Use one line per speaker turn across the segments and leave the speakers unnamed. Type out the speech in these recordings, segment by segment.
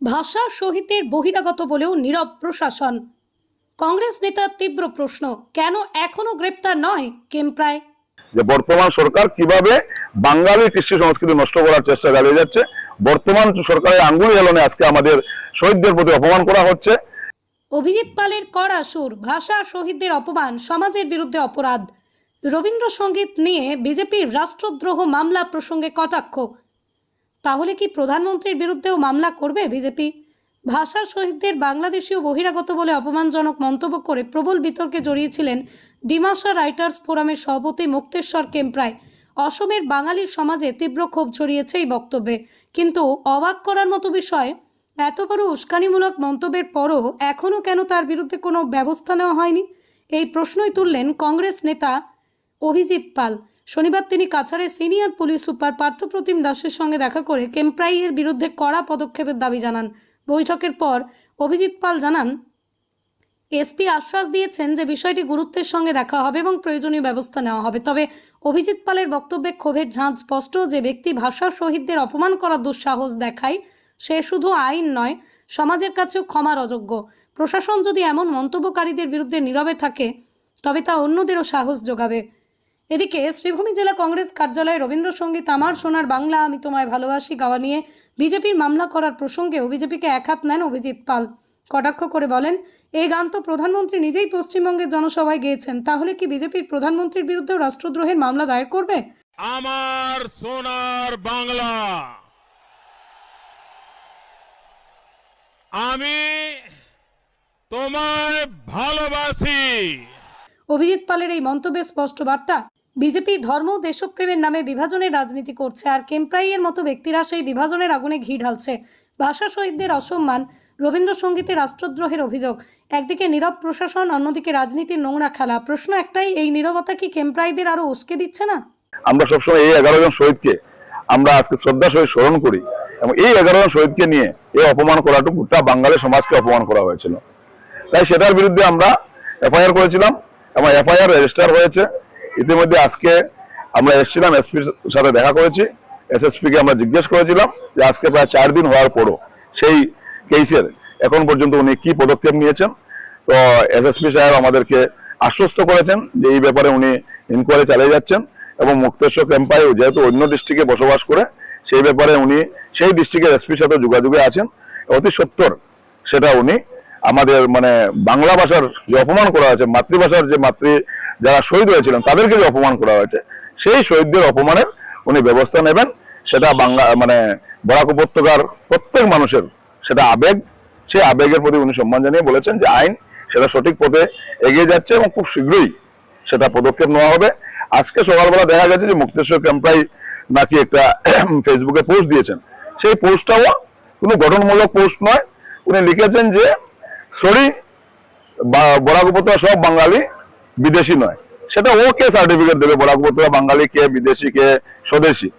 ভাষা শহীদদের বহিরাগত বলেও নীরব প্রশাসন। কংগ্রেস নেতার তীব্র প্রশ্ন কেন এখনও গ্রেপ্তার নয় কেমপ্রায়?
যে বর্তমান সরকার কীভাবে বাঙালি কৃষ্টি সংস্কৃতি নষ্ট করার চেষ্টা চালিয়ে যাচ্ছে বর্তমান সরকারের আঙ্গুলি হেলনে আজকে আমাদের শহীদদের প্রতি অপমান করা হচ্ছে।
অভিজিৎ পালের কড়া সুর ভাষা শহীদদের অপমান সমাজের বিরুদ্ধে অপরাধ। রবীন্দ্রসঙ্গীত নিয়ে বিজেপির রাষ্ট্রদ্রোহ মামলা প্রসঙ্গে কটাক্ষ তাহলে কি প্রধানমন্ত্রীর বিরুদ্ধেও মামলা করবে বিজেপি? ভাষা শহীদদের বাংলাদেশীয় বহিরাগত বলে অপমানজনক মন্তব্য করে প্রবল বিতর্কে জড়িয়েছিলেন ডিমাসা রাইটার্স ফোরামের সভাপতি মুক্তেশ্বর কেম্প্রায় অসমের বাঙালি সমাজে তীব্র ক্ষোভ ছড়িয়েছে এই বক্তব্যে। কিন্তু অবাক করার মতো বিষয়, এত বড় উস্কানিমূলক মন্তব্যের পরও এখনও কেন তার বিরুদ্ধে কোনো ব্যবস্থা নেওয়া হয়নি? এই প্রশ্নই তুললেন কংগ্রেস নেতা অভিজিৎ পাল। শনিবার তিনি কাছাড়ের সিনিয়র পুলিশ সুপার পার্থপ্রতিম দাসের সঙ্গে দেখা করে কেম্প্রাইয়ের বিরুদ্ধে কড়া পদক্ষেপের দাবি জানান। বৈঠকের পর অভিজিৎ পাল জানান, এসপি আশ্বাস দিয়েছেন যে বিষয়টি গুরুত্বের সঙ্গে দেখা হবে এবং প্রয়োজনীয় ব্যবস্থা নেওয়া হবে। তবে অভিজিৎ পালের বক্তব্যে ক্ষোভের ঝাঁজ স্পষ্ট যে ব্যক্তি ভাষা শহীদদের অপমান করার দুঃসাহস দেখায়, সে শুধু আইন নয়, সমাজের কাছেও ক্ষমার অযোগ্য। প্রশাসন যদি এমন মন্তব্যকারীদের বিরুদ্ধে নীরবে থাকে, তবে তা অন্যদেরও সাহস যোগাবে। এদিকে শ্রীভূমি জেলা কংগ্রেস কার্যালয়ে রবীন্দ্রসঙ্গীত আমার সোনার বাংলা আমি তোমায় ভালোবাসি গাওয়া নিয়ে বিজেপির মামলা করার প্রসঙ্গেও বিজেপিকে একহাত নেন অভিজিৎ পাল। কটাক্ষ করে বলেন এই গান তো প্রধানমন্ত্রী নিজেই পশ্চিমবঙ্গের জনসভায় গেয়েছেন তাহলে কি বিজেপির প্রধানমন্ত্রীর বিরুদ্ধে রাষ্ট্রদ্রোহের মামলা দায়ের করবে?
আমার সোনার বাংলা। আমি তোমায় ভালোবাসি।
অভিজিৎ পালের এই মন্তব্যে স্পষ্ট বার্তা বিজেপি ধর্ম দেশপ্রেমের নামে বিভাজনের রাজনীতি করছে, আর কেম্প্রাইয়ের মতো ব্যক্তিরা সেই বিভাজনের আগুনে ঘি ঢালছে। ভাষা শহীদদের অসম্মান, রবীন্দ্রসঙ্গীতে রাষ্ট্রদ্রোহের অভিযোগ, একদিকে নীরব প্রশাসন, অন্যদিকে রাজনীতির নোংরা খেলা। প্রশ্ন একটাই, এই নীরবতা কি কেম্প্রাইদের আরও উস্কে দিচ্ছে না?
আমরা সবসময় এই এগারো জন শহীদকে আমরা আজকে শ্রদ্ধা সহিত স্মরণ করি এবং এই এগারো জন শহীদকে নিয়ে এই অপমান করাটুকু গোটা বাঙালি সমাজকে অপমান করা হয়েছিল। তাই সেটার বিরুদ্ধে আমরা এফআইআর করেছিলাম এবং এফআইআর রেজিস্টার হয়েছে। ইতিমধ্যে আজকে আমরা এসেছিলাম এসপির সাথে দেখা করেছি। এসএসপিকে আমরা জিজ্ঞেস করেছিলাম যে আজকে প্রায় চার দিন হওয়ার পরও সেই কেসের এখন পর্যন্ত উনি কি পদক্ষেপ নিয়েছেন? তো এসএসপি সাহেব আমাদেরকে আশ্বস্ত করেছেন যে এই ব্যাপারে উনি ইনকোয়ারি চালিয়ে যাচ্ছেন এবং মুক্তেশ্বর ক্যাম্পায়ও যেহেতু অন্য ডিস্ট্রিক্টে বসবাস করে, সেই ব্যাপারে উনি সেই ডিস্ট্রিক্টের এসপির সাথে যোগাযোগে আছেন। অতি সত্তর সেটা উনি আমাদের মানে বাংলা ভাষার যে অপমান করা হয়েছে, মাতৃভাষার যে মাতৃ যারা শহীদ হয়েছিলেন, তাদেরকে যে অপমান করা হয়েছে, সেই শহীদদের অপমানের উনি ব্যবস্থা নেবেন। সেটা বাংলা মানে বরাক উপত্যকার প্রত্যেক মানুষের সেটা আবেগ, সেই আবেগের প্রতি উনি সম্মান জানিয়ে বলেছেন যে আইন সেটা সঠিক পথে এগিয়ে যাচ্ছে এবং খুব শীঘ্রই সেটা পদক্ষেপ নেওয়া হবে। আজকে সকালবেলা দেখা গেছে যে মুক্তেশ্বর ক্যাম্পাই নাকি একটা ফেসবুকে পোস্ট দিয়েছেন। সেই পোস্টটাও কোনো গঠনমূলক পোস্ট নয়। উনি লিখেছেন যে সরি বরাক উপত্যকা সব বাঙালি বিদেশি নয়। সেটা ও কে সার্টিফিকেট দেবে? বরাক উপত্যকা বাঙালি কে, বিদেশি কে, স্বদেশি?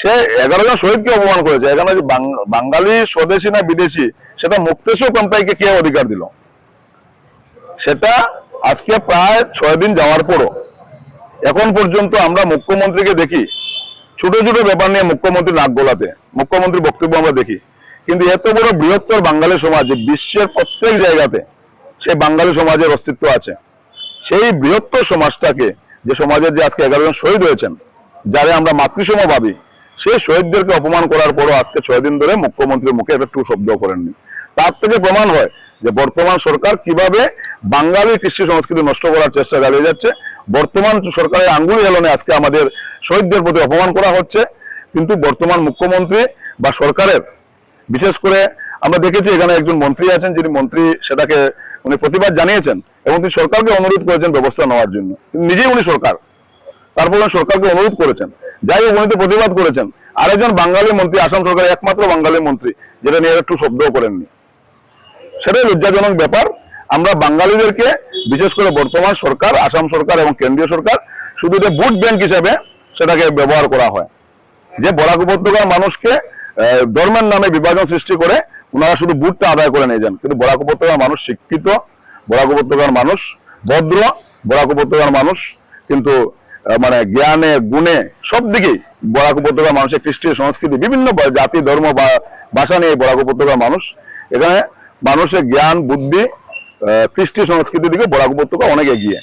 সে এগারো জন শহীদকে অপমান করেছে। এখানে বাঙালি, স্বদেশি না বিদেশি, সেটা মুক্তেশ্বর কোম্পানিকে কে অধিকার দিল? সেটা আজকে প্রায় ছয় দিন যাওয়ার পরও। এখন পর্যন্ত আমরা মুখ্যমন্ত্রীকে দেখি। ছোট ছোট ব্যাপার নিয়ে মুখ্যমন্ত্রী নাক গোলাতে। মুখ্যমন্ত্রী বক্তব্য আমরা দেখি। কিন্তু এত বড় বৃহত্তর বাঙালি সমাজ বিশ্বের প্রত্যেক জায়গাতে সেই বাঙালি সমাজের অস্তিত্ব আছে, সেই বৃহত্তর সমাজটাকে, যে সমাজের যে আজকে এগারো জন শহীদ হয়েছেন, যারা আমরা মাতৃসম ভাবি সেই শহীদদেরকে অপমান করার পরও আজকে ছয় দিন ধরে মুখ্যমন্ত্রীর মুখে একটা টু শব্দ করেননি। তার থেকে প্রমাণ হয় যে বর্তমান সরকার কীভাবে বাঙালি কৃষি সংস্কৃতি নষ্ট করার চেষ্টা চালিয়ে যাচ্ছে। বর্তমান সরকারের আঙ্গুলি হেলনে আজকে আমাদের শহীদদের প্রতি অপমান করা হচ্ছে। কিন্তু বর্তমান মুখ্যমন্ত্রী বা সরকারের বিশেষ করে আমরা দেখেছি এখানে একজন মন্ত্রী আছেন যিনি মন্ত্রী সেটাকে উনি প্রতিবাদ জানিয়েছেন এবং তিনি সরকারকে অনুরোধ করেছেন ব্যবস্থা নেওয়ার জন্য। নিজেই উনি সরকার। তারপর উনি সরকারকে অনুরোধ করেছেন। যাই হোক, উনি তো প্রতিবাদ করেছেন। আরেকজন বাঙালি মন্ত্রী, আসাম সরকারের একমাত্র বাঙালি মন্ত্রী, যেটা নিয়ে একটু শব্দও করেননি। সেটাই লজ্জাজনক ব্যাপার। আমরা বাঙালিদেরকে, বিশেষ করে বর্তমান সরকার, আসাম সরকার এবং কেন্দ্রীয় সরকার, শুধু যে ভোট ব্যাংক হিসাবে সেটাকে ব্যবহার করা হয়। যে বরাক উপত্যকার মানুষকে ধর্মের নামে বিভাজন সৃষ্টি করে ওনারা শুধু বুটটা আদায় করে নিয়ে যান। কিন্তু বরাক উপত্যকার মানুষ শিক্ষিত, বরাক উপত্যকার মানুষ ভদ্র, বরাক উপত্যকার মানুষ কিন্তু মানে জ্ঞানে, গুণে সব দিকেই বরাক উপত্যকার মানুষের কৃষ্টি, সংস্কৃতি, বিভিন্ন জাতি, ধর্ম বা ভাষা নিয়ে বরাক উপত্যকার মানুষ। এখানে মানুষের জ্ঞান, বুদ্ধি কৃষ্টি সংস্কৃতির দিকে বরাক উপত্যকা অনেক এগিয়ে।